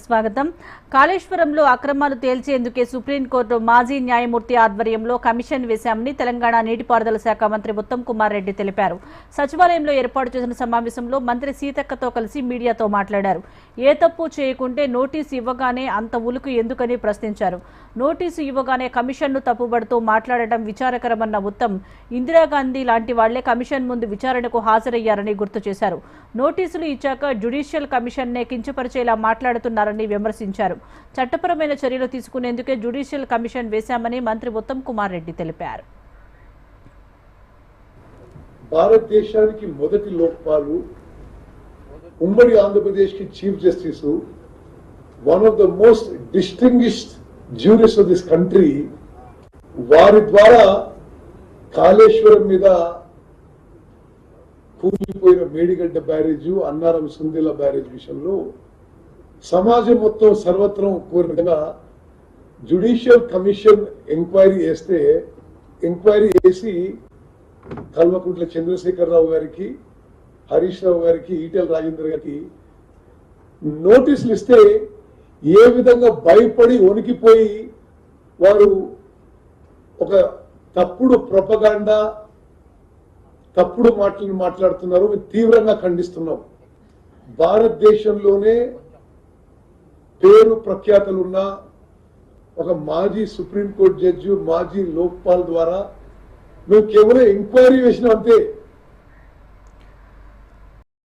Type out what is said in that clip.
స్వాగతం. కాళేశ్వరంలో అక్రమాలు తేల్చేందుకే సుప్రీంకోర్టు మాజీ న్యాయమూర్తి ఆధ్వర్యంలో కమిషన్ వేశామని తెలంగాణ నీటిపారుదల శాఖ మంత్రి ఉత్తమ్ కుమార్ రెడ్డి తెలిపారు. సచివాలయంలో ఏర్పాటు చేసిన సమావేశంలో మంత్రి సీతక్కతో కలిసి మీడియాతో మాట్లాడారు. ఏ తప్పు చేయకుంటే నోటీసు ఇవ్వగానే అంత ఉలుకు ఎందుకని ప్రశ్నించారు. నోటీసు ఇవ్వగానే కమిషన్ను తప్పుబడుతూ మాట్లాడటం విచారకరమన్న ఉత్తమ్ ఇందిరాగాంధీ లాంటి వాళ్ళే కమిషన్ ముందు విచారణకు హాజరయ్యారని గుర్తు చేశారు. నోటీసులు ఇచ్చాక జ్యుడిషియల్ కమిషన్నే కించపరిచేలా చేస్తున్నారని విమర్శించారు. చట్టపరమైన చర్యలు తీసుకునేందుకే జ్యుడిషియల్ కమిషన్ వేశామని మంత్రి ఉత్తమ్ కుమార్ రెడ్డి తెలిపారు. భారతదేశానికి మొదటి లోక్పాలు ఉమ్మడి ఆంధ్రప్రదేశ్కి chief justice one of the most distinguished jurist of this country వారి ద్వారా కాళేశ్వరం మీద కూలిపోయిన మేడిగడ్డ బ్యారేజ్ అన్నారం సుందిల బ్యారేజ్ విషయంలో సమాజం మొత్తం సర్వత్రం కోరినగా జుడిషియల్ కమిషన్ ఎంక్వైరీ చేస్తే ఎంక్వైరీ చేసి కల్వకుంట్ల చంద్రశేఖరరావు గారికి హరీష్ రావు గారికి ఈటెల రాజేందర్ గారికి నోటీసులు ఇస్తే ఏ విధంగా భయపడి వణికిపోయి వారు ఒక తప్పుడు ప్రొపగాండా తప్పుడు మాటలు మాట్లాడుతున్నారు మేము తీవ్రంగా ఖండిస్తున్నాం. భారతదేశంలోనే పేరు ప్రఖ్యాతలున్న ఒక మాజీ సుప్రీంకోర్టు జడ్జి మాజీ లోక్పాల్ ద్వారా నువ్వు కేవలం ఎంక్వైరీ వేసినాం అంతే.